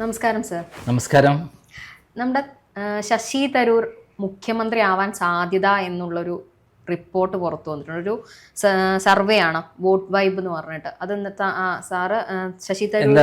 നമസ്കാരം സർ. നമസ്കാരം. നമ്മുടെ ശശി തരൂർ മുഖ്യമന്ത്രി ആവാൻ സാധ്യത എന്നുള്ളൊരു റിപ്പോർട്ട് പുറത്തു വന്നിട്ടുണ്ട്. ഒരു സർവേ ആണ് വോട്ട് വൈബ് എന്ന് പറഞ്ഞിട്ട്. അത് സാറ് ശശി തരൂർ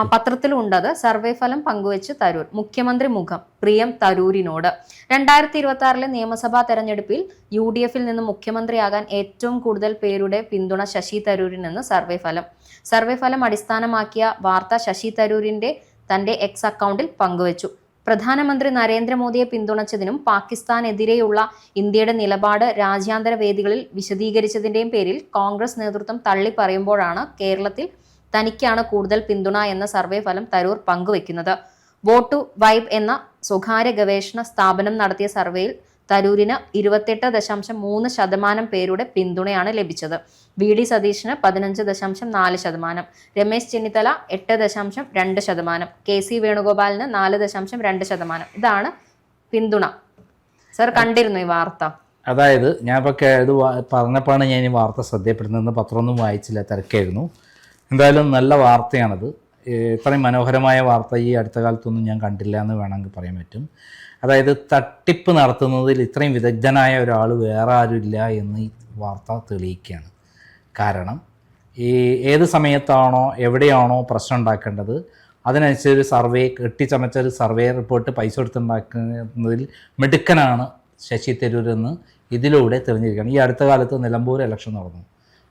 ആ പത്രത്തിലും ഉണ്ട് അത്. സർവേ ഫലം പങ്കുവച്ച് തരൂർ. മുഖ്യമന്ത്രി മുഖം പ്രിയം തരൂരിനോട്. രണ്ടായിരത്തി ഇരുപത്തി ആറിലെ നിയമസഭാ തെരഞ്ഞെടുപ്പിൽ യു ഡി എഫിൽ നിന്ന് മുഖ്യമന്ത്രിയാകാൻ ഏറ്റവും കൂടുതൽ പേരുടെ പിന്തുണ ശശി തരൂരിനെന്ന് സർവേ ഫലം. സർവേ ഫലം അടിസ്ഥാനമാക്കിയ വാർത്ത ശശി തരൂരിന്റെ തന്റെ എക്സ് അക്കൗണ്ടിൽ പങ്കുവച്ചു. പ്രധാനമന്ത്രി നരേന്ദ്രമോദിയെ പിന്തുണച്ചതിനും പാകിസ്ഥാനെതിരെയുള്ള ഇന്ത്യയുടെ നിലപാട് രാജ്യാന്തര വേദികളിൽ വിശദീകരിച്ചതിന്റെയും പേരിൽ കോൺഗ്രസ് നേതൃത്വം തള്ളി പറയുമ്പോഴാണ് കേരളത്തിൽ തനിക്കാണ് കൂടുതൽ പിന്തുണ എന്ന സർവേ ഫലം തരൂർ പങ്കുവെക്കുന്നത്. വോട്ട് വൈബ് എന്ന സ്വകാര്യ ഗവേഷണ സ്ഥാപനം നടത്തിയ സർവേയിൽ തരൂരിന് ഇരുപത്തെട്ട് ദശാംശം മൂന്ന് ശതമാനം പേരുടെ പിന്തുണയാണ് ലഭിച്ചത്. വി ഡി സതീഷിന് പതിനഞ്ച് ദശാംശം നാല് ശതമാനം. രമേശ് ചെന്നിത്തല എട്ട് ദശാംശം രണ്ട് ശതമാനം. കെ സി വേണുഗോപാലിന് നാല് ദശാംശം രണ്ട് ശതമാനം. ഇതാണ് പിന്തുണ. സർ കണ്ടിരുന്നു ഈ വാർത്ത? അതായത് ഞാൻ ഇപ്പോൾ ഇത് പറഞ്ഞപ്പോഴാണ് ഞാൻ ഈ വാർത്ത ശ്രദ്ധയപ്പെടുന്നതെന്ന് പത്രമൊന്നും വായിച്ചില്ല തിരക്കായിരുന്നു. എന്തായാലും നല്ല വാർത്തയാണത്. ഇത്രയും മനോഹരമായ വാർത്ത ഈ അടുത്ത കാലത്തൊന്നും ഞാൻ കണ്ടില്ല എന്ന് വേണമെങ്കിൽ പറയാൻ പറ്റും. അതായത് തട്ടിപ്പ് നടത്തുന്നതിൽ ഇത്രയും വിദഗ്ധനായ ഒരാൾ വേറെ ആരുമില്ല എന്ന് ഈ വാർത്ത തെളിയിക്കുകയാണ്. കാരണം ഈ ഏത് സമയത്താണോ എവിടെയാണോ പ്രശ്നം ഉണ്ടാക്കേണ്ടത് അതിനനുസരിച്ചൊരു സർവേ കെട്ടിച്ചമച്ച ഒരു സർവേ റിപ്പോർട്ട് പൈസ കൊടുത്തുണ്ടാക്കുന്നതിൽ മിടുക്കനാണ് ശശി തരൂർ എന്ന് ഇതിലൂടെ തെളിഞ്ഞിരിക്കുകയാണ്. ഈ അടുത്ത കാലത്ത് നിലമ്പൂർ ഇലക്ഷൻ നടന്നു.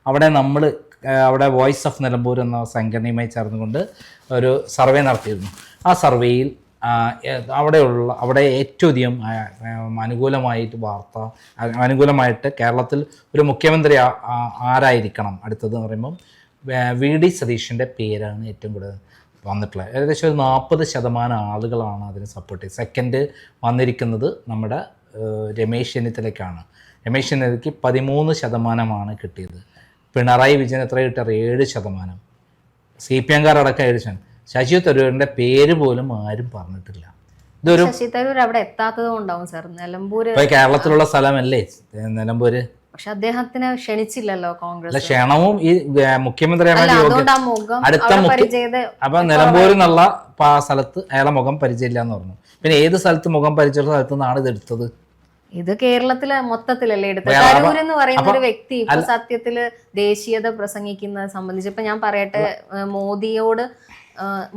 അവിടെ നമ്മൾ അവിടെ വോയിസ് ഓഫ് നിലമ്പൂർ എന്ന സംഘടനയുമായി ചേർന്നുകൊണ്ട് ഒരു സർവേ നടത്തിയിരുന്നു. ആ സർവേയിൽ അവിടെയുള്ള അവിടെ ഏറ്റവും അധികം അനുകൂലമായിട്ട് വാർത്ത അനുകൂലമായിട്ട് കേരളത്തിൽ ഒരു മുഖ്യമന്ത്രി ആരായിരിക്കണം അടുത്തത് എന്ന് പറയുമ്പം വേ- ഡി സതീഷിന്റെ പേരാണ് ഏറ്റവും കൂടുതൽ വന്നിട്ടുള്ളത്. ഏകദേശം ഒരു നാൽപ്പത് ശതമാനം ആളുകളാണ് അതിന് സപ്പോർട്ട് ചെയ്ത് സെക്കൻഡ് വന്നിരിക്കുന്നത് നമ്മുടെ രമേശ് ചെന്നിത്തലയ്ക്കാണ്. രമേശ് ചെന്നിത്തലയ്ക്ക് പതിമൂന്ന് ശതമാനമാണ് കിട്ടിയത്. പിണറായി വിജയൻ എത്ര കിട്ടിയത്? ഏഴ് ശതമാനം. സി പി എംകാരടക്കം ഏഴ് ശതമാനം. ശശി തരൂരിന്റെ പേര് പോലും ആരും പറഞ്ഞിട്ടില്ല. ഇതൊരു ശശി തരൂർ അവിടെ എത്താത്തത് കൊണ്ടാവും സർ. നിലമ്പൂര് കേരളത്തിലുള്ള സ്ഥലമല്ലേ? നിലമ്പൂര്. പക്ഷെ അദ്ദേഹത്തിന് ക്ഷണിച്ചില്ലല്ലോ കോൺഗ്രസ്. അല്ല ക്ഷണവും ഈ മുഖ്യമന്ത്രിയാണ് അടുത്ത അപ്പൊ നിലമ്പൂരിൽ നിന്നുള്ള സ്ഥലത്ത് അയാളെ മുഖം പരിചയമില്ല എന്ന് പറഞ്ഞു. പിന്നെ ഏത് സ്ഥലത്ത് മുഖം പരിചയമുള്ള സ്ഥലത്ത് നിന്നാണ് ഇത് എടുത്തത്? ഇത് കേരളത്തിലെ മൊത്തത്തിലല്ലേ എടുത്തത്? തരൂർ എന്ന് പറയുന്ന ഒരു വ്യക്തി ഇപ്പൊ സത്യത്തിൽ ദേശീയത പ്രസംഗിക്കുന്നത് സംബന്ധിച്ച് ഇപ്പൊ ഞാൻ പറയട്ടെ മോദിയോട്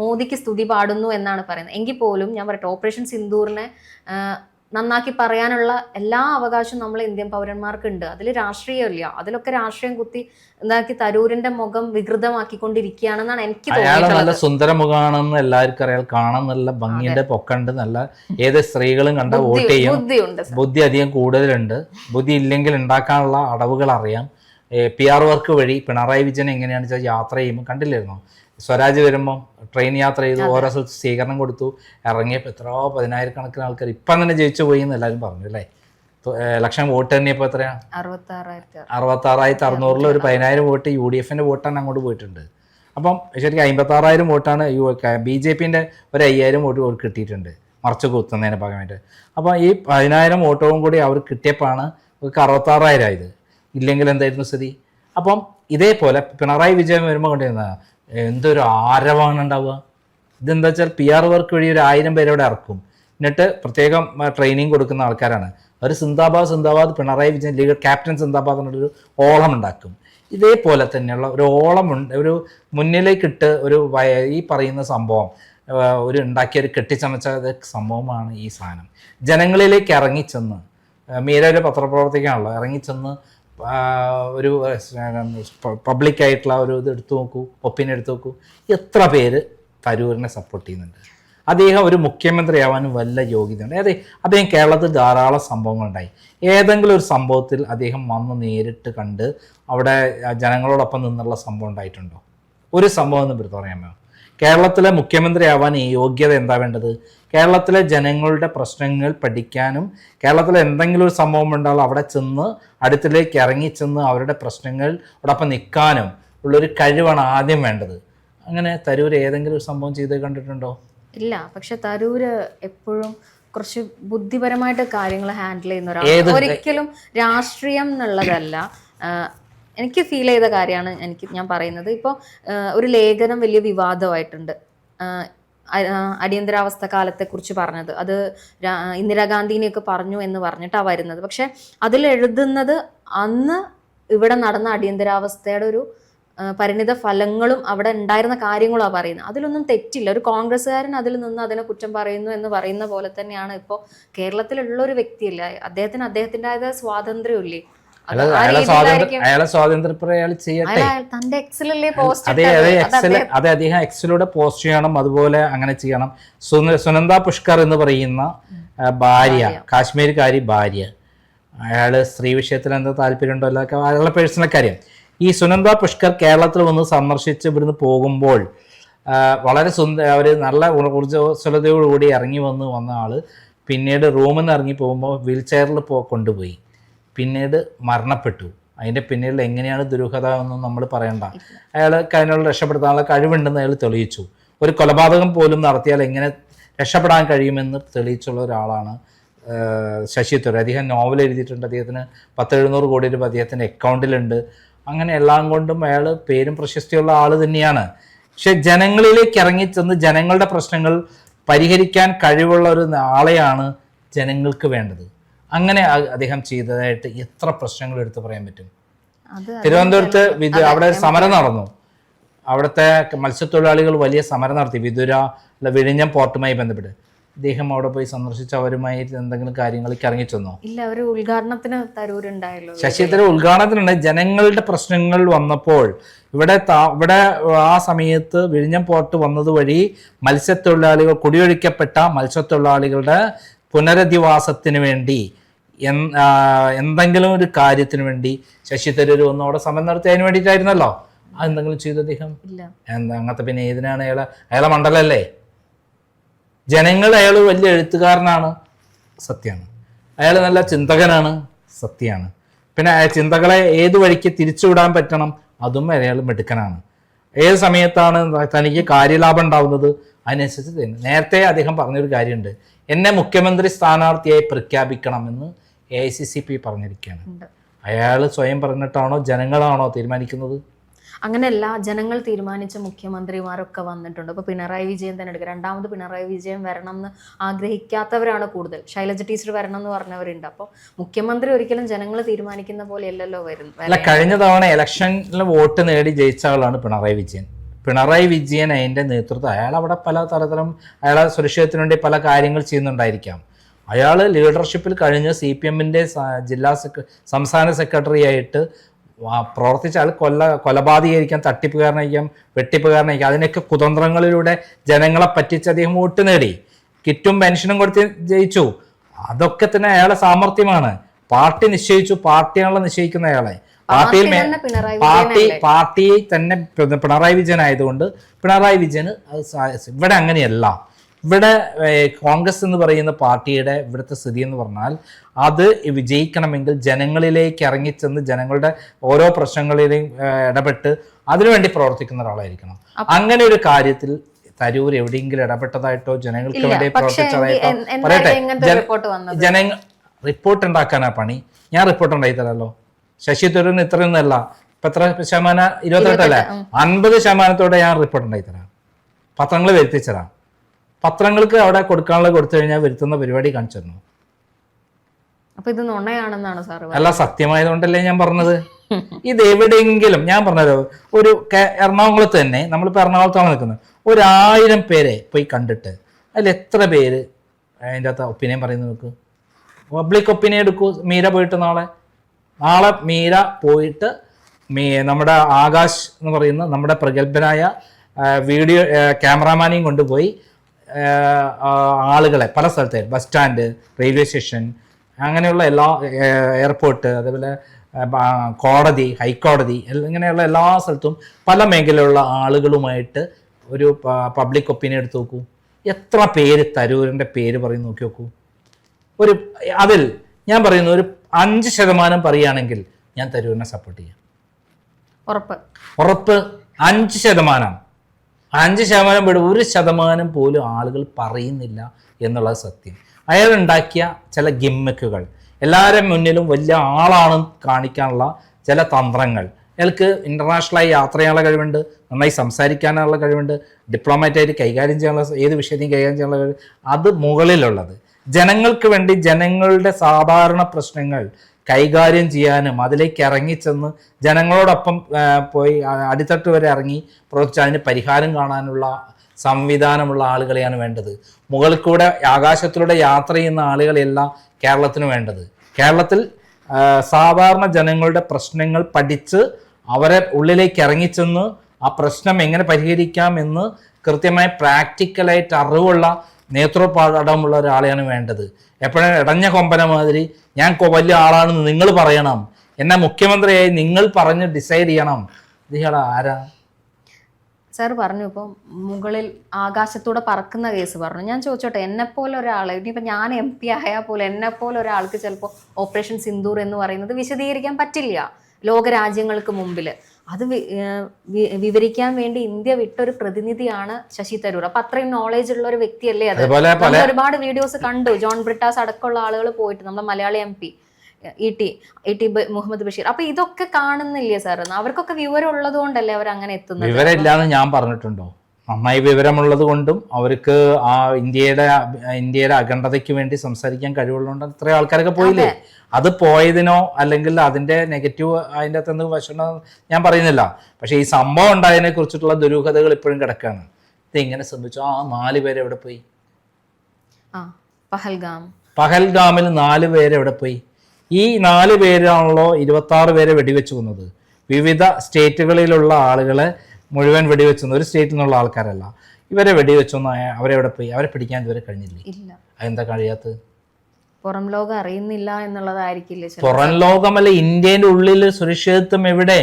മോദിക്ക് സ്തുതി പാടുന്നു എന്നാണ് പറയുന്നത്. എങ്കിൽ പോലും ഞാൻ പറയട്ടെ ഓപ്പറേഷൻ സിന്ദൂറിനെ നന്നാക്കി പറയാനുള്ള എല്ലാ അവകാശവും നമ്മൾ ഇന്ത്യൻ പൗരന്മാർക്ക് ഉണ്ട് അതിൽ രാഷ്ട്രീയമില്ല. അതിലൊക്കെ രാഷ്ട്രീയം കുത്തി എന്താക്കി തരൂരിന്റെ മുഖം വികൃതമാക്കിക്കൊണ്ടിരിക്കുകയാണെന്നാണ് എനിക്ക് അയാൾ നല്ല സുന്ദര മുഖമാണെന്ന് എല്ലാവർക്കും അറിയാം. കാണാൻ നല്ല ഭംഗിയുടെ പൊക്കണ്ട് നല്ല ഏത് സ്ത്രീകളും കണ്ട വോട്ട് ചെയ്യും. ബുദ്ധി അധികം കൂടുതലുണ്ട്. ബുദ്ധി ഇല്ലെങ്കിൽ ഉണ്ടാക്കാനുള്ള അടവുകൾ അറിയാം പി ആർ വർക്ക് വഴി പിണറായി വിജയൻ എങ്ങനെയാണെന്ന് വെച്ചാൽ യാത്ര ചെയ്യുമ്പോൾ കണ്ടില്ലായിരുന്നോ? സ്വരാജ് വരുമ്പം ട്രെയിൻ യാത്ര ചെയ്തു ഓരോ സ്ഥലത്ത് സ്വീകരണം കൊടുത്തു. ഇറങ്ങിയപ്പോൾ എത്രയോ പതിനായിരക്കണക്കിന് ആൾക്കാർ ഇപ്പം തന്നെ ജയിച്ചു പോയി എന്ന് എല്ലാവരും പറഞ്ഞു അല്ലേ? ലക്ഷം വോട്ട് തന്നെയപ്പോൾ എത്രയാണ് അറുപത്തി ആറായിരത്തി അറുപത്താറായിരത്തി അറുന്നൂറിൽ ഒരു പതിനായിരം വോട്ട് യു ഡി എഫിന്റെ വോട്ടാണ് അങ്ങോട്ട് പോയിട്ടുണ്ട്. അപ്പം ശരിക്കും അമ്പത്താറായിരം വോട്ടാണ് യു ബി ജെ പിന്റെ ഒരു അയ്യായിരം വോട്ട് അവർക്ക് കിട്ടിയിട്ടുണ്ട്. മറച്ചു കുത്തുന്നതിന് ഭാഗമായിട്ട് അപ്പോൾ ഈ പതിനായിരം വോട്ടവും കൂടി അവർ കിട്ടിയപ്പോഴാണ് അവർക്ക് അറുപത്താറായിരം ആയത്. ഇല്ലെങ്കിൽ എന്തായിരുന്നു സ്ഥിതി? അപ്പം ഇതേപോലെ പിണറായി വിജയൻ വരുമ്പോൾ കൊണ്ടിരുന്ന എന്തൊരു ആരവാണ് ഉണ്ടാവുക? ഇതെന്താ വെച്ചാൽ പി ആർ വർക്ക് വഴി ഒരു ആയിരം പേരെ അവിടെ ഇറക്കും. എന്നിട്ട് പ്രത്യേകം ട്രെയിനിങ് കൊടുക്കുന്ന ആൾക്കാരാണ്. അവർ സിന്ദാബാദ് സിന്ദാബാദ് പിണറായി വിജയൻ ലീഗ് ക്യാപ്റ്റൻ സിന്ദാബാദ് എന്നുള്ളൊരു ഓളം ഉണ്ടാക്കും. ഇതേപോലെ തന്നെയുള്ള ഒരു ഓളം ഉണ്ട് ഒരു മുന്നിലേക്കിട്ട് ഒരു ഈ പറയുന്ന സംഭവം ഒരു ഉണ്ടാക്കിയ ഒരു കെട്ടിച്ചമച്ച സംഭവമാണ് ഈ സാധനം. ജനങ്ങളിലേക്ക് ഇറങ്ങിച്ചെന്ന് ആ, മീര ഒരു പത്രപ്രവർത്തകയാണല്ലോ ഇറങ്ങിച്ചെന്ന് ഒരു പബ്ലിക് ആയിട്ടുള്ള ഒരു ഇത് എടുത്തു നോക്കൂ ഒപ്പീനിയൻ എടുത്തു നോക്കൂ. എത്ര പേര് തരൂരിനെ സപ്പോർട്ട് ചെയ്യുന്നുണ്ട്? അദ്ദേഹം ഒരു മുഖ്യമന്ത്രിയാവാനും വല്ല യോഗ്യതയുണ്ട്. അതെ അദ്ദേഹം കേരളത്തിൽ ധാരാളം സംഭവങ്ങളുണ്ടായി. ഏതെങ്കിലും ഒരു സംഭവത്തിൽ അദ്ദേഹം വന്ന് നേരിട്ട് കണ്ട് അവിടെ ജനങ്ങളോടൊപ്പം നിന്നുള്ള സംഭവം ഉണ്ടായിട്ടുണ്ടോ? ഒരു സംഭവം എന്ന് പറയാമോ? കേരളത്തിലെ മുഖ്യമന്ത്രിയാവാൻ ഈ യോഗ്യത എന്താ വേണ്ടത്? കേരളത്തിലെ ജനങ്ങളുടെ പ്രശ്നങ്ങൾ പഠിക്കാനും കേരളത്തിലെ എന്തെങ്കിലും ഒരു സംഭവം ഉണ്ടാവും അവിടെ ചെന്ന് അടുത്തിലേക്ക് ഇറങ്ങി ചെന്ന് അവരുടെ പ്രശ്നങ്ങൾ പ്രശ്നങ്ങളോടൊപ്പം നിൽക്കാനും ഉള്ളൊരു കഴിവാണ് ആദ്യം വേണ്ടത്. അങ്ങനെ തരൂർ ഏതെങ്കിലും ഒരു സംഭവം ചെയ്ത് കണ്ടിട്ടുണ്ടോ? ഇല്ല പക്ഷെ തരൂർ എപ്പോഴും കുറച്ച് ബുദ്ധിപരമായിട്ട് കാര്യങ്ങൾ ഹാൻഡിൽ ചെയ്യുന്ന ഒരാൾ ഒരിക്കലും രാഷ്ട്രീയം എന്നുള്ളതല്ല എനിക്ക് ഫീൽ ചെയ്ത കാര്യമാണ് എനിക്ക് ഞാൻ പറയുന്നത്. ഇപ്പോൾ ഒരു ലേഖനം വലിയ വിവാദമായിട്ടുണ്ട്. അടിയന്തരാവസ്ഥ കാലത്തെക്കുറിച്ച് പറഞ്ഞത്. അത് ഇന്ദിരാഗാന്ധിനെയൊക്കെ പറഞ്ഞു എന്ന് പറഞ്ഞിട്ടാണ് വരുന്നത്. പക്ഷെ അതിൽ എഴുതുന്നത് അന്ന് ഇവിടെ നടന്ന അടിയന്തരാവസ്ഥയുടെ ഒരു പരിണിത ഫലങ്ങളും അവിടെ ഉണ്ടായിരുന്ന കാര്യങ്ങളാണ് പറയുന്നത്. അതിലൊന്നും തെറ്റില്ല. ഒരു കോൺഗ്രസ്സുകാരൻ അതിൽ നിന്ന് അതിനെ കുറ്റം പറയുന്നു എന്ന് പറയുന്ന പോലെ തന്നെയാണ് ഇപ്പോൾ കേരളത്തിലുള്ള ഒരു വ്യക്തിയല്ല? അദ്ദേഹത്തിന് അദ്ദേഹത്തിന്റെതായ സ്വാതന്ത്ര്യമില്ലേ? അയാളെ സ്വാതന്ത്ര്യം അയാൾ ചെയ്യട്ടെ. അയാൾ അതെ അതെ എക്സൽ അതെ അദ്ദേഹം എക്സിലൂടെ പോസ്റ്റ് ചെയ്യണം അതുപോലെ അങ്ങനെ ചെയ്യണം. സുന- സുനന്ദ പുഷ്കർ എന്ന് പറയുന്ന ഭാര്യ കാശ്മീർക്കാരി ഭാര്യ. അയാൾ സ്ത്രീ വിഷയത്തിൽ എന്താ താല്പര്യമുണ്ടോ? അല്ലൊക്കെ അയാളുടെ പേഴ്സണൽ കാര്യം. ഈ സുനന്ദ പുഷ്കർ കേരളത്തിൽ വന്ന് സന്ദർശിച്ച് ഇവിടുന്ന് പോകുമ്പോൾ വളരെ സുന്ദര അവർ നല്ല ഊർജ- ഊർജസ്വലതയോടുകൂടി ഇറങ്ങി വന്ന് വന്ന ആൾ പിന്നീട് റൂമിൽ നിന്ന് ഇറങ്ങി പോകുമ്പോൾ വീൽ ചെയറിൽ പോ കൊണ്ടുപോയി. പിന്നീട് മരണപ്പെട്ടു. അതിന്റെ പിന്നിൽ എങ്ങനെയാണ് ദുരൂഹത എന്നും നമ്മൾ പറയണ്ട. അയാൾ കഴിഞ്ഞുള്ള രക്ഷപ്പെടുത്താനുള്ള കഴിവുണ്ടെന്ന് അയാൾ തെളിയിച്ചു. ഒരു കൊലപാതകം പോലും നടത്തിയാൽ എങ്ങനെ രക്ഷപ്പെടാൻ കഴിയുമെന്ന് തെളിയിച്ചുള്ള ഒരാളാണ് ശശി തരൂർ. അദ്ദേഹം നോവൽ എഴുതിയിട്ടുണ്ട്. അദ്ദേഹത്തിന് പത്ത് എഴുന്നൂറ് കോടി രൂപ അദ്ദേഹത്തിന്റെ അക്കൗണ്ടിലുണ്ട്. അങ്ങനെ എല്ലാം കൊണ്ടും അയാൾ പേരും പ്രശസ്തിയുള്ള ആൾ തന്നെയാണ്. പക്ഷെ ജനങ്ങളിലേക്ക് ഇറങ്ങിച്ചെന്ന് ജനങ്ങളുടെ പ്രശ്നങ്ങൾ പരിഹരിക്കാൻ കഴിവുള്ള ഒരു ആളെയാണ് ജനങ്ങൾക്ക് വേണ്ടത്. അങ്ങനെ അദ്ദേഹം ചെയ്തതായിട്ട് എത്ര പ്രശ്നങ്ങൾ എടുത്തു പറയാൻ പറ്റും? തിരുവനന്തപുരത്ത് വിദു അവിടെ സമരം നടന്നു. അവിടുത്തെ മത്സ്യത്തൊഴിലാളികൾ വലിയ സമരം നടത്തി. വിദുര വിഴിഞ്ഞം പോർട്ടുമായി ബന്ധപ്പെട്ട്. അദ്ദേഹം അവിടെ പോയി സന്ദർശിച്ച് അവരുമായി എന്തെങ്കിലും കാര്യങ്ങൾ ഇറങ്ങി ചെന്നോ ഇല്ല ഒരു ഉദ്ഘാടനത്തിന് തരൂരുണ്ടായല്ലോ. ശശി തരൂർ ഉദ്ഘാടനത്തിനുണ്ട്. ജനങ്ങളുടെ പ്രശ്നങ്ങൾ വന്നപ്പോൾ ഇവിടെ ഇവിടെ ആ സമയത്ത് വിഴിഞ്ഞം പോർട്ട് വന്നതുവഴി മത്സ്യത്തൊഴിലാളികൾ കുടിയൊഴിക്കപ്പെട്ട മത്സ്യത്തൊഴിലാളികളുടെ പുനരധിവാസത്തിന് വേണ്ടി എന്തെങ്കിലും ഒരു കാര്യത്തിന് വേണ്ടി ശശി തരൂർ ഒന്നോടെ അവിടെ നടത്തി നടത്തിയതിന് വേണ്ടിയിട്ടായിരുന്നല്ലോ? അതെന്തെങ്കിലും ചെയ്തു അദ്ദേഹം? എന്താ അങ്ങനത്തെ പിന്നെ ഏതിനാണ് അയാളെ? അയാളെ മണ്ഡലല്ലേ? ജനങ്ങൾ അയാൾ വലിയ എഴുത്തുകാരനാണ്. സത്യമാണ്. അയാൾ നല്ല ചിന്തകനാണ്. സത്യമാണ്. പിന്നെ ആ ചിന്തകളെ ഏത് വഴിക്ക് തിരിച്ചുവിടാൻ പറ്റണം? അതും അയാൾ മിടുക്കനാണ്. ഏത് സമയത്താണ് തനിക്ക് കാര്യലാഭം ഉണ്ടാവുന്നത്? അതിനനുസരിച്ച് തന്നെ നേരത്തെ അദ്ദേഹം പറഞ്ഞൊരു കാര്യമുണ്ട്. എന്നെ മുഖ്യമന്ത്രി സ്ഥാനാർത്ഥിയായി പ്രഖ്യാപിക്കണമെന്ന് A I C C P പറഞ്ഞിരിക്കുകയാണ് അയാൾ സ്വയം പറഞ്ഞിട്ടാണോ ജനങ്ങളാണോ തീരുമാനിക്കുന്നത്? അങ്ങനെയല്ല ജനങ്ങൾ തീരുമാനിച്ച മുഖ്യമന്ത്രിമാരൊക്കെ വന്നിട്ടുണ്ട്. ഇപ്പൊ പിണറായി വിജയൻ തന്നെ എടുക്കുക. രണ്ടാമത് പിണറായി വിജയൻ വരണം എന്ന് ആഗ്രഹിക്കാത്തവരാണ് കൂടുതൽ. ശൈലജ ടീച്ചർ വരണം എന്ന് പറഞ്ഞവരുണ്ട്. അപ്പോൾ മുഖ്യമന്ത്രി ഒരിക്കലും ജനങ്ങൾ തീരുമാനിക്കുന്ന പോലെ അല്ലല്ലോ വരുന്നത്. അല്ല കഴിഞ്ഞ തവണ ഇലക്ഷനിൽ വോട്ട് നേടി ജയിച്ച ആളാണ് പിണറായി വിജയൻ. പിണറായി വിജയൻ അതിന്റെ നേതൃത്വം അയാൾ അവിടെ പല തരത്തിലും അയാളെ സുരക്ഷിതത്തിനുവേണ്ടി പല കാര്യങ്ങൾ ചെയ്യുന്നുണ്ടായിരിക്കാം. അയാൾ ലീഡർഷിപ്പിൽ കഴിഞ്ഞ് സി പി എമ്മിന്റെ ജില്ലാ സെക്ര സംസ്ഥാന സെക്രട്ടറി ആയിട്ട് പ്രവർത്തിച്ച ആൾ കൊല്ല കൊലപാതകരിക്കാം തട്ടിപ്പുകാരനായിരിക്കാം വെട്ടിപ്പുകാരനായിരിക്കാം. അതിനൊക്കെ കുതന്ത്രങ്ങളിലൂടെ ജനങ്ങളെ പറ്റിച്ച് അദ്ദേഹം വോട്ട് നേടി. കിറ്റും പെൻഷനും കൊടുത്ത് ജയിച്ചു. അതൊക്കെ തന്നെ അയാളെ സാമർഥ്യമാണ്. പാർട്ടി നിശ്ചയിച്ചു പാർട്ടിയാണല്ലോ നിശ്ചയിക്കുന്ന അയാളെ. പാർട്ടിയിൽ പാർട്ടി പാർട്ടി തന്നെ പിണറായി വിജയൻ ആയതുകൊണ്ട് പിണറായി വിജയന് ഇവിടെ അങ്ങനെയല്ല. ഇവിടെ കോൺഗ്രസ് എന്ന് പറയുന്ന പാർട്ടിയുടെ ഇവിടുത്തെ സ്ഥിതി എന്ന് പറഞ്ഞാൽ അത് വിജയിക്കണമെങ്കിൽ ജനങ്ങളിലേക്ക് ഇറങ്ങിച്ചെന്ന് ജനങ്ങളുടെ ഓരോ പ്രശ്നങ്ങളിലെയും ഇടപെട്ട് അതിനുവേണ്ടി പ്രവർത്തിക്കുന്ന ഒരാളായിരിക്കണം. അങ്ങനെ ഒരു കാര്യത്തിൽ തരൂർ എവിടെയെങ്കിലും ഇടപെട്ടതായിട്ടോ ജനങ്ങൾക്ക് വേണ്ടി പ്രവർത്തിച്ചതായിട്ടോ പറയട്ടെ. ജനങ്ങൾ റിപ്പോർട്ട് ഉണ്ടാക്കാനാ പണി? ഞാൻ റിപ്പോർട്ട് ഉണ്ടായി തരാമല്ലോ ശശി തരൂരിന് ഇത്രയൊന്നുമല്ല ഇപ്പൊ എത്ര ശതമാനം? ഇരുപത്തെട്ടല്ലേ? അൻപത് ശതമാനത്തോടെ ഞാൻ റിപ്പോർട്ട് ഉണ്ടായി തരാം. പത്രങ്ങൾ വരുത്തിച്ചരാം പത്രങ്ങൾക്ക് അവിടെ കൊടുക്കാനുള്ള കൊടുത്തു കഴിഞ്ഞാൽ വരുത്തുന്ന പരിപാടി കാണിച്ചു തരണം അപ്പൊ ഇത് നുണയാണെന്നാണ് സാർ അല്ല സത്യമായതുകൊണ്ടല്ലേ ഞാൻ പറഞ്ഞത്? ഇത് എവിടെയെങ്കിലും ഞാൻ പറഞ്ഞല്ലോ ഒരു എറണാകുളത്ത് തന്നെ നമ്മളിപ്പോൾ എറണാകുളത്താണ് നിൽക്കുന്നത്. ഒരായിരം പേരെ പോയി കണ്ടിട്ട് അതിൽ എത്ര പേര് അതിന്റെ അകത്ത് ഒപ്പീനിയൻ പറയുന്നത് നോക്ക്. പബ്ലിക് ഒപ്പീനിയൻ എടുക്കൂ മീര പോയിട്ട് നാളെ. നാളെ മീര പോയിട്ട് മീ നമ്മുടെ ആകാശ് എന്ന് പറയുന്ന നമ്മുടെ പ്രഗത്ഭനായ വീഡിയോ ക്യാമറാമാനെയും കൊണ്ടുപോയി ആളുകളെ പല സ്ഥലത്തെ ബസ് സ്റ്റാൻഡ് റെയിൽവേ സ്റ്റേഷൻ അങ്ങനെയുള്ള എല്ലാ എയർപോർട്ട് അതേപോലെ കോടതി ഹൈക്കോടതി ഇങ്ങനെയുള്ള എല്ലാ സ്ഥലത്തും പല മേഖലയിലുള്ള ആളുകളുമായിട്ട് ഒരു പബ്ലിക് ഒപ്പീനിയൻ എടുത്ത് നോക്കൂ. എത്ര പേര് തരൂരിന്റെ പേര് പറയും നോക്കി നോക്കൂ. ഒരു അതിൽ ഞാൻ പറയുന്നു ഒരു അഞ്ച് ശതമാനം പറയുകയാണെങ്കിൽ ഞാൻ തരൂരിനെ സപ്പോർട്ട് ചെയ്യാം. ഉറപ്പ്. ഉറപ്പ് അഞ്ച് ശതമാനം. അഞ്ച് ശതമാനം വിട് ഒരു ശതമാനം പോലും ആളുകൾ പറയുന്നില്ല എന്നുള്ളത് സത്യം. അയാൾ ഉണ്ടാക്കിയ ചില ഗിമ്മക്കുകൾ. എല്ലാവരും മുന്നിലും വലിയ ആളാണ് കാണിക്കാനുള്ള ചില തന്ത്രങ്ങൾ. അയാൾക്ക് ഇന്റർനാഷണലായി യാത്ര ചെയ്യാനുള്ള കഴിവുണ്ട് നന്നായി സംസാരിക്കാനുള്ള കഴിവുണ്ട് ഡിപ്ലോമാറ്റായിട്ട് കൈകാര്യം ചെയ്യാനുള്ള ഏത് വിഷയത്തെയും കൈകാര്യം ചെയ്യാനുള്ള കഴിവ്. അത് മുകളിലുള്ളത്. ജനങ്ങൾക്ക് വേണ്ടി ജനങ്ങളുടെ സാധാരണ പ്രശ്നങ്ങൾ കൈകാര്യം ചെയ്യാനും അതിലേക്ക് ഇറങ്ങിച്ചെന്ന് ജനങ്ങളോടൊപ്പം പോയി അടിത്തട്ട് വരെ ഇറങ്ങി പ്രവർത്തിച്ച് അതിന് പരിഹാരം കാണാനുള്ള സംവിധാനമുള്ള ആളുകളെയാണ് വേണ്ടത്. മുകളിൽ കൂടെ ആകാശത്തിലൂടെ യാത്ര ചെയ്യുന്ന ആളുകളെയല്ല കേരളത്തിന് വേണ്ടത്. കേരളത്തിൽ സാധാരണ ജനങ്ങളുടെ പ്രശ്നങ്ങൾ പഠിച്ച് അവരെ ഉള്ളിലേക്ക് ഇറങ്ങിച്ചെന്ന് ആ പ്രശ്നം എങ്ങനെ പരിഹരിക്കാം എന്ന് കൃത്യമായി പ്രാക്ടിക്കലായിട്ട് അറിവുള്ള നേത്രോപാഠമുള്ള ഒരാളെയാണ് വേണ്ടത്. എപ്പോഴും ഇടഞ്ഞ കൊമ്പന മാതിരി? ഞാൻ വലിയ ആളാണെന്ന് നിങ്ങൾ പറയണം. എന്നെ മുഖ്യമന്ത്രിയായി നിങ്ങൾ പറഞ്ഞ് ഡിസൈഡ് ചെയ്യണം. ഇയാൾ ആരാ? സാർ പറഞ്ഞു ഇപ്പം മുകളിൽ ആകാശത്തൂടെ പറക്കുന്ന കേസ് പറഞ്ഞു. ഞാൻ ചോദിച്ചോട്ടെ എന്നെ പോലെ ഒരാൾ ഇനിയിപ്പോൾ ഞാൻ എം പി ആയാൽ പോലെ എന്നെ പോലെ ഒരാൾക്ക് ചിലപ്പോൾ ഓപ്പറേഷൻ സിന്ദൂർ എന്ന് പറയുന്നത് വിശദീകരിക്കാൻ പറ്റില്ല. ലോകരാജ്യങ്ങൾക്ക് മുമ്പിൽ അത് വിവരിക്കാൻ വേണ്ടി ഇന്ത്യ വിട്ടൊരു പ്രതിനിധിയാണ് ശശി തരൂർ. അപ്പൊ അത്രയും നോളേജ് ഉള്ള ഒരു വ്യക്തിയല്ലേ അത്? നമ്മൾ ഒരുപാട് വീഡിയോസ് കണ്ടു. ജോൺ ബ്രിട്ടാസ് അടക്കമുള്ള ആളുകൾ പോയിട്ട് നമ്മുടെ Malayali M P E T E T Muhammad Basheer. അപ്പൊ ഇതൊക്കെ കാണുന്നില്ലേ സാർ? അവർക്കൊക്കെ വിവരം ഉള്ളത് കൊണ്ടല്ലേ അവർ അങ്ങനെ എത്തുന്നത് വിവരമില്ലാന്ന് ഞാൻ പറഞ്ഞിട്ടുണ്ടോ? നന്നായി വിവരമുള്ളത് കൊണ്ടും അവർക്ക് ആ ഇന്ത്യയുടെ ഇന്ത്യയുടെ അഖണ്ഡതയ്ക്ക് വേണ്ടി സംസാരിക്കാൻ കഴിവുള്ളതുകൊണ്ട് ഇത്രയും ആൾക്കാരൊക്കെ പോയില്ലേ? അത്. പോയതിനോ അല്ലെങ്കിൽ അതിന്റെ നെഗറ്റീവ് അതിന്റെ അകത്ത് എന്ത് വശമുണ്ടോ ഞാൻ പറയുന്നില്ല. പക്ഷേ ഈ സംഭവം ഉണ്ടായതിനെ കുറിച്ചിട്ടുള്ള ദുരൂഹതകൾ ഇപ്പോഴും കിടക്കാണ്. ഇത് എങ്ങനെ സംഭവിച്ചു? ആ നാല് പേര് എവിടെ പോയി? ആ പഹൽഗാം. പഹൽഗാമിൽ നാല് പേര് എവിടെ പോയി? ഈ നാല് പേരാണല്ലോ ഇരുപത്തി ആറ് പേരെ വെടിവെച്ചു കൊന്നത്. വിവിധ സ്റ്റേറ്റുകളിലുള്ള ആളുകളെ മുഴുവൻ വെടിവെച്ചു കൊന്നത്. ഒരു സ്റ്റേറ്റിൽ നിന്നുള്ള ആൾക്കാരല്ല. ഇവരെ വെടിവെച്ചൊന്നും അവരെ എവിടെ പോയി? അവരെ പിടിക്കാൻ ഇതുവരെ കഴിഞ്ഞില്ല? ഇല്ല. അതെന്താ കഴിയാത്തത്? പുറം ലോകം അറിയുന്നില്ല എന്നുള്ളതായിരിക്കില്ല പുറം ലോകമല്ല ഇന്ത്യന്റെ ഉള്ളിൽ സുരക്ഷിതത്വം എവിടെ?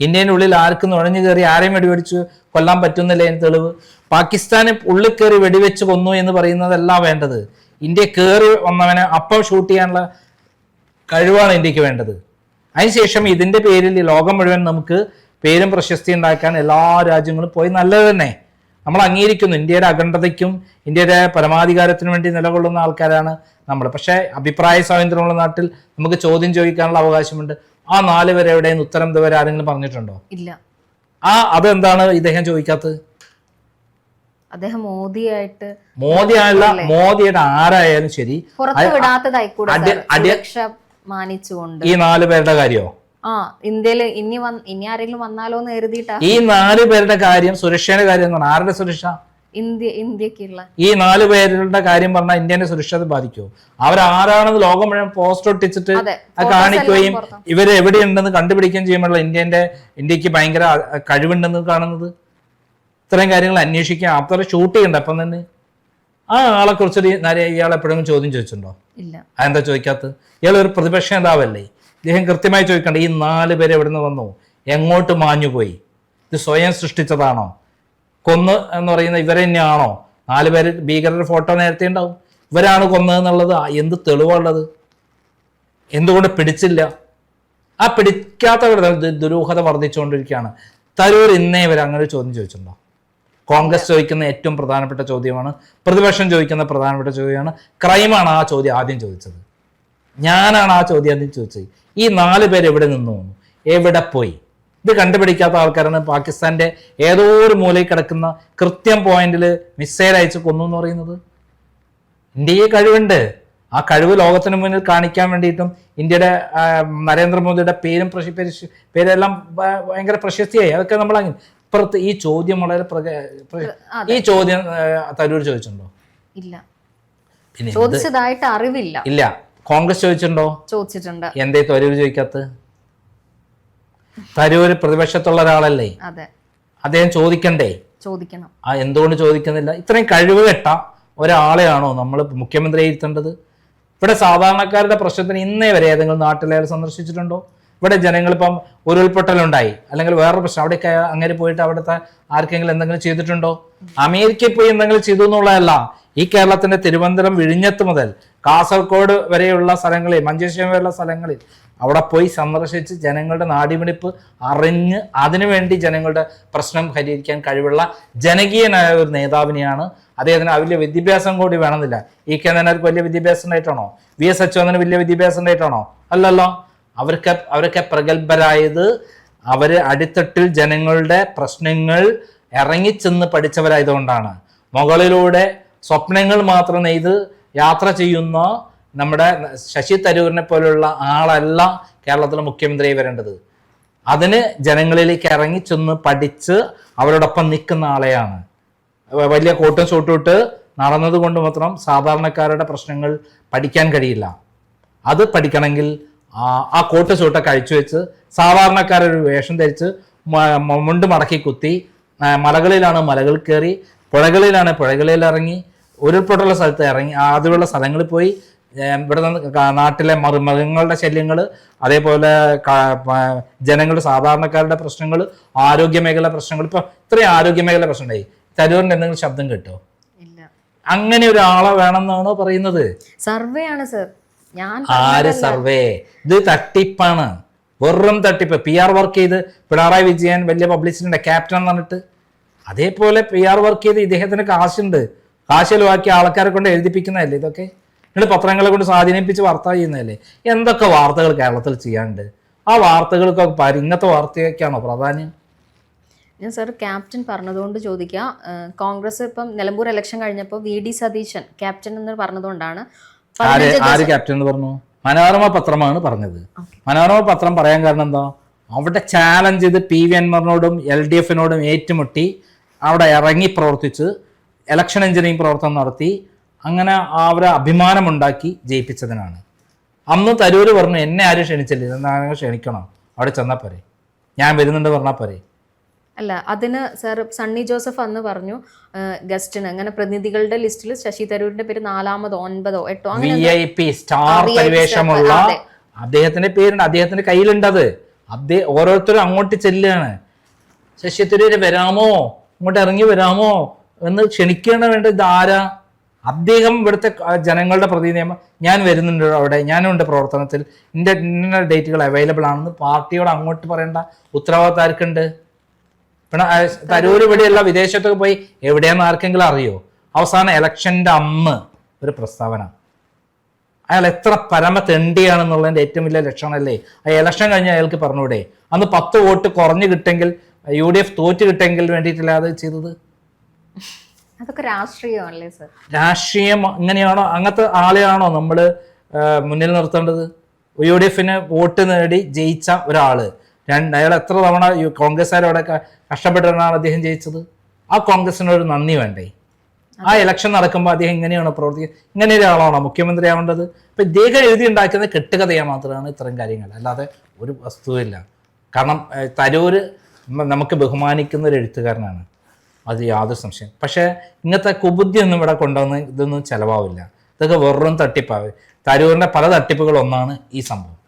ഇന്ത്യന്റെ ഉള്ളിൽ ആർക്കും നുഴഞ്ഞു കയറി ആരെയും വെടിവെടിച്ച് കൊല്ലാൻ പറ്റുന്നില്ല എന്ന് തെളിവ്? പാകിസ്ഥാനെ ഉള്ളിൽ കയറി വെടിവെച്ച് കൊന്നു എന്ന് പറയുന്നതല്ല വേണ്ടത്. ഇന്ത്യ കയറി വന്നവനെ അപ്പം ഷൂട്ട് ചെയ്യാനുള്ള കഴിവാണ് ഇന്ത്യയ്ക്ക് വേണ്ടത്. അതിനുശേഷം ഇതിന്റെ പേരിൽ ലോകം മുഴുവൻ നമുക്ക് പേരും പ്രശസ്തി ഉണ്ടാക്കാൻ എല്ലാ രാജ്യങ്ങളും പോയി നല്ലത് തന്നെ. നമ്മൾ അംഗീകരിക്കുന്നു. ഇന്ത്യയുടെ അഖണ്ഡതയ്ക്കും ഇന്ത്യയുടെ പരമാധികാരത്തിനു വേണ്ടി നിലകൊള്ളുന്ന ആൾക്കാരാണ് നമ്മൾ. പക്ഷേ അഭിപ്രായ സ്വാതന്ത്ര്യമുള്ള നാട്ടിൽ നമുക്ക് ചോദ്യം ചോദിക്കാനുള്ള അവകാശമുണ്ട്. ആ നാല് പേരെ എവിടെയും ഉത്തരം ഇതുവരെ ആരെങ്കിലും പറഞ്ഞിട്ടുണ്ടോ? ഇല്ല. ആ അതെന്താണ് ഇദ്ദേഹം ചോദിക്കാത്തത്? അദ്ദേഹം മോദിയായിട്ട് മോദി അല്ല? മോദിയുടെ ആരായാലും ശരി. പുറത്തു വിടാത്തതായിക്കൂടെ മാനിച്ചുകൊണ്ട്. ഈ നാല് പേരുടെ കാര്യമോ ആ ഇനി വന്ന് ഇനി ആരെങ്കിലും വന്നാലോ എന്ന് കരുതിയിട്ടാ? ഈ നാല് പേരുടെ കാര്യം സുരക്ഷയുടെ കാര്യം എന്ന് പറഞ്ഞാൽ ആരുടെ സുരക്ഷ? ഇന്ത്യ ഇന്ത്യക്കുള്ള. ഈ നാല് പേരുടെ കാര്യം പറഞ്ഞാൽ ഇന്ത്യന്റെ സുരക്ഷത ബാധിക്കുമോ അവരാരാണെന്ന് ലോകം മുഴുവൻ പോസ്റ്റ് ഒട്ടിച്ചിട്ട് കാണിക്കുകയും ഇവർ എവിടെയുണ്ടെന്ന് കണ്ടുപിടിക്കുകയും ചെയ്യുമ്പോൾ ഇന്ത്യന്റെ ഇന്ത്യയ്ക്ക് ഭയങ്കര കഴിവുണ്ടെന്ന് കാണുന്നത്? ഇത്രയും കാര്യങ്ങൾ അന്വേഷിക്കാൻ അത്ര ഷൂട്ട് ചെയ്യണ്ട അപ്പം തന്നെ. ആ ആളെ കുറിച്ചൊരു ഇയാൾ എപ്പോഴെങ്കിലും ചോദ്യം ചോദിച്ചിട്ടുണ്ടോ? ഇല്ല. അതെന്താ ചോദിക്കാത്തത്? ഇയാൾ ഒരു പ്രതിപക്ഷ നേതാവല്ലേ? ഇദ്ദേഹം കൃത്യമായി ചോദിക്കണ്ട ഈ നാല് പേര് എവിടെ നിന്ന് വന്നു? എങ്ങോട്ട് മാഞ്ഞുപോയി? ഇത് സ്വയം സൃഷ്ടിച്ചതാണോ? കൊന്ന് എന്ന് പറയുന്ന ഇവരെ തന്നെയാണോ? നാല് പേര് ഭീകരരുടെ ഫോട്ടോ നേരത്തെ ഉണ്ടാവും. ഇവരാണ് കൊന്നതെന്നുള്ളത് എന്ത് തെളിവുള്ളത് എന്തുകൊണ്ട് പിടിച്ചില്ല? ആ പിടിക്കാത്തവർ ദുരൂഹത വർദ്ധിച്ചുകൊണ്ടിരിക്കുകയാണ്. തരൂർ ഇന്നേ ഇവർ അങ്ങനെ ഒരു ചോദ്യം ചോദിച്ചിട്ടുണ്ടോ? കോൺഗ്രസ് ചോദിക്കുന്ന ഏറ്റവും പ്രധാനപ്പെട്ട ചോദ്യമാണ് പ്രതിപക്ഷം ചോദിക്കുന്ന പ്രധാനപ്പെട്ട ചോദ്യമാണ് ക്രൈമാണ് ആ ചോദ്യം ആദ്യം ചോദിച്ചത്. ഞാനാണ് ആ ചോദ്യം ആദ്യം ചോദിച്ചത്. ഈ നാല് പേര് എവിടെ നിന്നു? വന്നു എവിടെ പോയി? ഇത് കണ്ടുപിടിക്കാത്ത ആൾക്കാരാണ് പാകിസ്ഥാന്റെ ഏതോ ഒരു മൂലയിൽ കിടക്കുന്ന കൃത്യം പോയിന്റിൽ മിസൈൽ അയച്ച് കൊന്നു എന്ന് പറയുന്നത്. ഇന്ത്യയെ കഴിവുണ്ട്. ആ കഴിവ് ലോകത്തിന് മുന്നിൽ കാണിക്കാൻ വേണ്ടിയിട്ടും ഇന്ത്യയുടെ നരേന്ദ്രമോദിയുടെ പേരും പ്രശ- പേരെല്ലാം ഭയങ്കര പ്രശസ്തിയായി. അതൊക്കെ നമ്മൾ ഇപ്പുറത്ത് ഈ ചോദ്യം വളരെ ഈ ചോദ്യം തരൂർ ചോദിച്ചിട്ടുണ്ടോ? ഇല്ല. ചോദിച്ചതായിട്ട് അറിവില്ല. ഇല്ല. കോൺഗ്രസ് ചോദിച്ചിട്ടുണ്ടോ? ചോദിച്ചിട്ടുണ്ട്. എന്തേ തരൂർ ചോദിക്കാത്ത തരൂർ പ്രതിപക്ഷത്തുള്ള ഒരാളല്ലേ? അദ്ദേഹം ചോദിക്കണ്ടേ? ചോദിക്കണം. ആ എന്തുകൊണ്ട് ചോദിക്കുന്നില്ല? ഇത്രയും കഴിവ് കെട്ട ഒരാളെയാണോ നമ്മൾ മുഖ്യമന്ത്രി ഇരുത്തേണ്ടത് ഇവിടെ സാധാരണക്കാരുടെ പ്രശ്നത്തിന് ഇന്നേ വരെ ഏതെങ്കിലും നാട്ടിലെ സന്ദർശിച്ചിട്ടുണ്ടോ? ഇവിടെ ജനങ്ങൾ ഇപ്പം ഉരുൾപൊട്ടലുണ്ടായി. അല്ലെങ്കിൽ വേറൊരു പ്രശ്നം. അവിടെയൊക്കെ അങ്ങനെ പോയിട്ട് അവിടുത്തെ ആർക്കെങ്കിലും എന്തെങ്കിലും ചെയ്തിട്ടുണ്ടോ? അമേരിക്കയിൽ പോയി എന്തെങ്കിലും ചെയ്തു എന്നുള്ളതല്ല. ഈ കേരളത്തിന്റെ തിരുവനന്തപുരം വിഴിഞ്ഞത്ത് മുതൽ കാസർഗോഡ് വരെയുള്ള സ്ഥലങ്ങളിൽ മഞ്ചേശ്വരം വരെയുള്ള സ്ഥലങ്ങളിൽ അവിടെ പോയി സന്ദർശിച്ച് ജനങ്ങളുടെ നാടിമിടിപ്പ് അറിഞ്ഞ് അതിനുവേണ്ടി ജനങ്ങളുടെ പ്രശ്നം പരിഹരിക്കാൻ കഴിവുള്ള ജനകീയനായ ഒരു നേതാവിനെയാണ് അദ്ദേഹത്തിന് വലിയ വിദ്യാഭ്യാസം കൂടി വേണമെന്നില്ല. ഈ നായർക്ക് വലിയ വിദ്യാഭ്യാസം ഉണ്ടായിട്ടാണോ? വി എസ് അച്യുതന് വലിയ വിദ്യാഭ്യാസം ഉണ്ടായിട്ടാണോ? അല്ലല്ലോ. അവർക്ക് അവരൊക്കെ പ്രഗത്ഭരായത് അവർ അടിത്തട്ടിൽ ജനങ്ങളുടെ പ്രശ്നങ്ങൾ ഇറങ്ങിച്ചെന്ന് പഠിച്ചവരായതുകൊണ്ടാണ്. മുകളിലൂടെ സ്വപ്നങ്ങൾ മാത്രം നെയ്ത് യാത്ര ചെയ്യുന്ന നമ്മുടെ ശശി തരൂരിനെ പോലുള്ള ആളല്ല കേരളത്തിലെ മുഖ്യമന്ത്രിയായി വരേണ്ടത്. അതിന് ജനങ്ങളിലേക്ക് ഇറങ്ങി ചെന്ന് പഠിച്ച് അവരോടൊപ്പം നിൽക്കുന്ന ആളെയാണ്. വലിയ കോട്ടും സൂട്ടും നടന്നതുകൊണ്ട് നടന്നത് കൊണ്ട് മാത്രം സാധാരണക്കാരുടെ പ്രശ്നങ്ങൾ പഠിക്കാൻ കഴിയില്ല. അത് പഠിക്കണമെങ്കിൽ ആ- കോട്ട് സൂട്ടൊക്കെ അഴിച്ചു വെച്ച് സാധാരണക്കാരൊരു വേഷം ധരിച്ച് മുണ്ട് മടക്കി കുത്തി മലകളിലാണ് മലകൾ കയറി പുഴകളിലാണ് പുഴകളിൽ ഇറങ്ങി ഉരുൾപൊട്ടുള്ള സ്ഥലത്ത് ഇറങ്ങി അതുള്ള സ്ഥലങ്ങളിൽ പോയി ഇവിടെ നാട്ടിലെ മൃ മൃഗങ്ങളുടെ ശല്യങ്ങൾ അതേപോലെ ജനങ്ങളുടെ സാധാരണക്കാരുടെ പ്രശ്നങ്ങൾ ആരോഗ്യ മേഖല പ്രശ്നങ്ങൾ ഇപ്പൊ ഇത്രയും ആരോഗ്യ മേഖല പ്രശ്നമുണ്ടായി. തരൂരിന്റെ എന്തെങ്കിലും ശബ്ദം കേട്ടോ? ഇല്ല. അങ്ങനെ ഒരാളെ വേണമെന്നാണോ പറയുന്നത്? സർവേ ആണ് സർ. ആര് സർവേ? ഇത് തട്ടിപ്പാണ്. വെറും തട്ടിപ്പ്. പി ആർ വർക്ക് ചെയ്ത് പിണറായി വിജയൻ വലിയ പബ്ലിസിറ്റിന്റെ ക്യാപ്റ്റൻ എന്ന് പറഞ്ഞിട്ട് അതേപോലെ പി ആർ വർക്ക് ചെയ്ത് ഇദ്ദേഹത്തിന് കാശുണ്ട്. കാശ് ചെലവാക്കി ആൾക്കാരെ കൊണ്ട് എഴുതിപ്പിക്കുന്നതല്ലേ ഇതൊക്കെ? നിങ്ങൾ പത്രങ്ങളെ കൊണ്ട് സ്വാധീനിപ്പിച്ച് വാർത്ത ചെയ്യുന്നതല്ലേ? എന്തൊക്കെ വാർത്തകൾ കേരളത്തിൽ ചെയ്യാണ്ട്? ആ വാർത്തകൾക്കൊക്കെ ഇന്നത്തെ വാർത്തയൊക്കെയാണോ പ്രാധാന്യം? ഞാൻ സാർ ക്യാപ്റ്റൻ പറഞ്ഞതുകൊണ്ട് ചോദിക്കാം. കോൺഗ്രസ് ഇപ്പം നിലമ്പൂർ ഇലക്ഷൻ കഴിഞ്ഞപ്പോൾ വി ഡി സതീശൻ ക്യാപ്റ്റൻ എന്ന് പറഞ്ഞതുകൊണ്ടാണ് ആര് ആര് ക്യാപ്റ്റൻ എന്ന് പറഞ്ഞു? മനോരമ പത്രമാണ് പറഞ്ഞത്. മനോരമ പത്രം പറയാൻ കാരണം എന്താ? അവിടെ ചാലഞ്ച് ചെയ്ത് പി വി എൻമറിനോടും എൽ ഡി എഫിനോടും ഏറ്റുമുട്ടി അവിടെ ഇറങ്ങി പ്രവർത്തിച്ച് ഇലക്ഷൻ എഞ്ചിനീയറിംഗ് പ്രവർത്തനം നടത്തി അങ്ങനെ അവരെ അഭിമാനമുണ്ടാക്കി ജയിപ്പിച്ചതിനാണ്. അന്ന് തരൂര് പറഞ്ഞു എന്നെ ആരും ക്ഷണിച്ചില്ല ഇതെന്താ ക്ഷണിക്കണം. അവിടെ ചെന്നാൽ പോരെ. ഞാൻ വരുന്നുണ്ട് പറഞ്ഞാൽ പോരെ. അല്ല അതിന് സാർ സണ്ണി ജോസഫ് അന്ന് പറഞ്ഞു ഗസ്റ്റിന്. അങ്ങനെ പ്രതിനിധികളുടെ ലിസ്റ്റിൽ ശശി തരൂരിന്റെ പേര് നാലാമതോ ഒൻപതോ എട്ടോ അങ്ങനെ സ്റ്റാർ പരിവേഷമുള്ള അദ്ദേഹത്തിന്റെ പേരുണ്ട്. അദ്ദേഹത്തിന്റെ കയ്യിലുണ്ടത്. അദ്ദേഹം ഓരോരുത്തരും അങ്ങോട്ട് ചെല്ലുകയാണ് ശശി തരൂര് വരാമോ? ഇങ്ങോട്ട് ഇറങ്ങി വരാമോ? എന്ന് ക്ഷണിക്കണ വേണ്ട ഇതാരാ അദ്ദേഹം ഇവിടുത്തെ ജനങ്ങളുടെ പ്രതിനിധിയാകുമ്പോൾ ഞാൻ വരുന്നുണ്ട് അവിടെ. ഞാനുണ്ട് പ്രവർത്തനത്തിൽ. ഇന്റെ ഇന്ന ഡേറ്റുകൾ അവൈലബിൾ ആണെന്ന് പാർട്ടിയോട് അങ്ങോട്ട് പറയേണ്ട. ഉത്തരവാദിത്തം ആർക്കുണ്ട്? തരൂർ ഇവിടെയല്ല വിദേശത്തൊക്കെ പോയി എവിടെയെന്ന് ആർക്കെങ്കിലും അറിയോ? അവസാന ഇലക്ഷന്റെ അമ്മ ഒരു പ്രസ്താവന. അയാൾ എത്ര പരമ തെണ്ടിയാണെന്നുള്ളതിന്റെ ഏറ്റവും വലിയ ലക്ഷണമല്ലേ? ആ ഇലക്ഷൻ കഴിഞ്ഞ് അയാൾക്ക് പറഞ്ഞൂടെ? അന്ന് പത്ത് വോട്ട് കുറഞ്ഞു കിട്ടെങ്കിൽ യു ഡി എഫ് തോറ്റ് കിട്ടെങ്കിൽ വേണ്ടിയിട്ടില്ല അത് ചെയ്തത്? അതൊക്കെ രാഷ്ട്രീയമല്ലേ സർ? രാഷ്ട്രീയം അങ്ങനെയാണോ അങ്ങനത്തെ ആളെയാണോ നമ്മൾ മുന്നിൽ നിർത്തേണ്ടത്? യു ഡി എഫിന് വോട്ട് നേടി ജയിച്ച ഒരാൾ. രണ്ട് അയാൾ എത്ര തവണ കോൺഗ്രസ്സുകാരവിടെ കഷ്ടപ്പെട്ടിട്ടാണ് അദ്ദേഹം ജയിച്ചത്? ആ കോൺഗ്രസിനൊരു നന്ദി വേണ്ടേ? ആ ഇലക്ഷൻ നടക്കുമ്പോൾ അദ്ദേഹം ഇങ്ങനെയാണ് പ്രവർത്തിക്കുക ഇങ്ങനെ ഒരാളാണോ മുഖ്യമന്ത്രി ആവേണ്ടത് ഇപ്പൊ ഇദ്ദേഹം എഴുതി ഉണ്ടാക്കുന്ന കെട്ടുകഥയെ മാത്രമാണ് ഇത്തരം കാര്യങ്ങൾ. അല്ലാതെ ഒരു വസ്തുവില്ല. കാരണം തരൂര് നമുക്ക് ബഹുമാനിക്കുന്ന ഒരു എഴുത്തുകാരനാണ്. അത് യാതൊരു സംശയം. പക്ഷേ ഇങ്ങനത്തെ കുബുദ്ധി ഒന്നും ഇവിടെ കൊണ്ടുവന്ന് ഇതൊന്നും ചിലവാവില്ല. ഇതൊക്കെ വെറും തട്ടിപ്പാവ് തരൂരിന്റെ പല തട്ടിപ്പുകളൊന്നാണ് ഈ സംഭവം.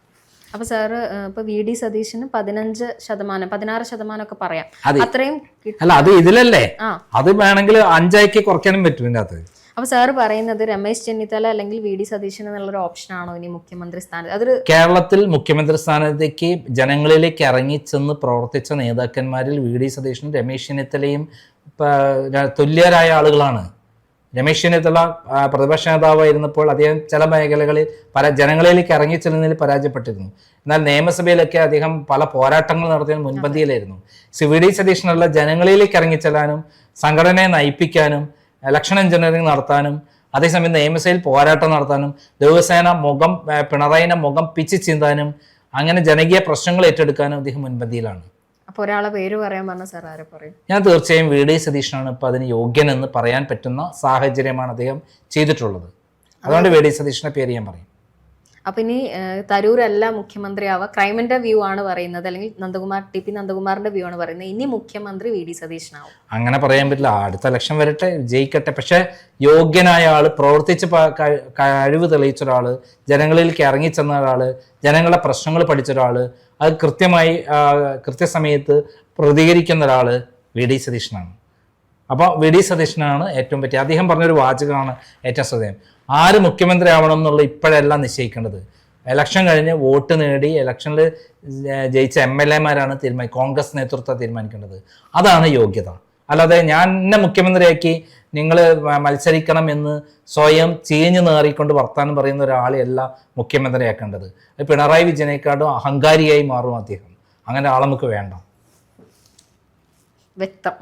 അപ്പൊ സാറ് ഇപ്പൊ വി ഡി സതീശന് പതിനഞ്ച് ശതമാനം പതിനാറ് ശതമാനം ഒക്കെ പറയാം. അതെ. അത്രയും അല്ല അത് ഇതിലല്ലേ? അത് വേണമെങ്കിൽ അഞ്ചാക്കി കുറയ്ക്കാനും പറ്റും അപ്പൊ സാറ് പറയുന്നത് രമേശ് ചെന്നിത്തല അല്ലെങ്കിൽ വി ഡി സതീശൻ എന്നുള്ളൊരു ഓപ്ഷൻ ആണോ ഇനി മുഖ്യമന്ത്രി സ്ഥാനത്ത്? അതൊരു കേരളത്തിൽ മുഖ്യമന്ത്രി സ്ഥാനത്തേക്ക് ജനങ്ങളിലേക്ക് ഇറങ്ങിച്ചെന്ന് പ്രവർത്തിച്ച നേതാക്കന്മാരിൽ വി ഡി സതീശനും രമേശ് ചെന്നിത്തലയും തുല്യരായ ആളുകളാണ്. രമേശ് ചെന്നിത്തല പ്രതിപക്ഷ നേതാവായിരുന്നപ്പോൾ അദ്ദേഹം ചില മേഖലകളിൽ പല ജനങ്ങളിലേക്ക് ഇറങ്ങി ചെല്ലുന്നതിൽ പരാജയപ്പെട്ടിരുന്നു. എന്നാൽ നിയമസഭയിലൊക്കെ അദ്ദേഹം പല പോരാട്ടങ്ങൾ നടത്തിയതിന് മുൻപന്തിയിലായിരുന്നു. സി വി ഡി സതീശനുള്ള ജനങ്ങളിലേക്ക് ഇറങ്ങിച്ചെല്ലാനും സംഘടനയെ നയിപ്പിക്കാനും ഇലക്ഷൻ എഞ്ചിനീയറിംഗ് നടത്താനും അതേസമയം നിയമസഭയിൽ പോരാട്ടം നടത്താനും ദിവസേന മുഖം പിണറായിനെ മുഖം പിച്ചു ചീന്താനും അങ്ങനെ ജനകീയ പ്രശ്നങ്ങൾ ഏറ്റെടുക്കാനും അദ്ദേഹം മുൻപന്തിയിലാണ്. അപ്പൊ ഒരാളെ പേര് പറയാൻ പറഞ്ഞ സാർ ആരെ പറയും? ഞാൻ തീർച്ചയായും വി ഡി സതീഷനാണ് ഇപ്പൊ അതിന് യോഗ്യനെന്ന് പറയാൻ പറ്റുന്ന സാഹചര്യമാണ് അദ്ദേഹം ചെയ്തിട്ടുള്ളത്. അതുകൊണ്ട് വി ഡി സതീഷിന്റെ പേര് ഞാൻ പറയും. അപ്പൊ ഇനി തരൂർ അല്ല മുഖ്യമന്ത്രി മുഖ്യമന്ത്രിയാവുക ക്രൈമിന്റെ വ്യൂ ആണ് പറയുന്നത്. അല്ലെങ്കിൽ നന്ദകുമാർ ടി പി നന്ദകുമാറിന്റെ വ്യൂ ആണ് പറയുന്നത്. ഇനി മുഖ്യമന്ത്രി വി ഡി സതീശനാവും. അങ്ങനെ പറയാൻ പറ്റില്ല. അടുത്ത ഇലക്ഷൻ വരട്ടെ ജയിക്കട്ടെ. പക്ഷെ യോഗ്യനായ ആൾ പ്രവർത്തിച്ച് കഴിവ് തെളിയിച്ച ഒരാൾ ജനങ്ങളിലേക്ക് ഇറങ്ങിച്ചെന്ന ഒരാൾ ജനങ്ങളുടെ പ്രശ്നങ്ങൾ പഠിച്ച ഒരാൾ അത് കൃത്യമായി കൃത്യസമയത്ത് പ്രതികരിക്കുന്ന ഒരാൾ വി ഡി സതീശനാണ്. അപ്പോൾ വി ഡി സതീശനാണ് ഏറ്റവും പറ്റിയ അദ്ദേഹം പറഞ്ഞൊരു വാചകമാണ് ഏറ്റവും ശ്രദ്ധേയം. ആര് മുഖ്യമന്ത്രി ആവണം എന്നുള്ള ഇപ്പോഴല്ല നിശ്ചയിക്കേണ്ടത്. എലക്ഷൻ കഴിഞ്ഞ് വോട്ട് നേടി ഇലക്ഷനിൽ ജയിച്ച എം എൽ എമാരാണ് തീരുമാനം കോൺഗ്രസ് നേതൃത്വം തീരുമാനിക്കേണ്ടത്. അതാണ് യോഗ്യത. അല്ലാതെ ഞാൻ എന്നെ മുഖ്യമന്ത്രിയാക്കി നിങ്ങൾ മത്സരിക്കണം എന്ന് സ്വയം ചീഞ്ഞു നേറിക്കൊണ്ട് വർത്താനം പറയുന്ന ഒരാളെയല്ല മുഖ്യമന്ത്രിയാക്കേണ്ടത്. പിണറായി വിജയനേക്കാളും അഹങ്കാരിയായി മാറും അദ്ദേഹം. അങ്ങനെ ആളെ നമുക്ക് വേണ്ട. വ്യക്തം.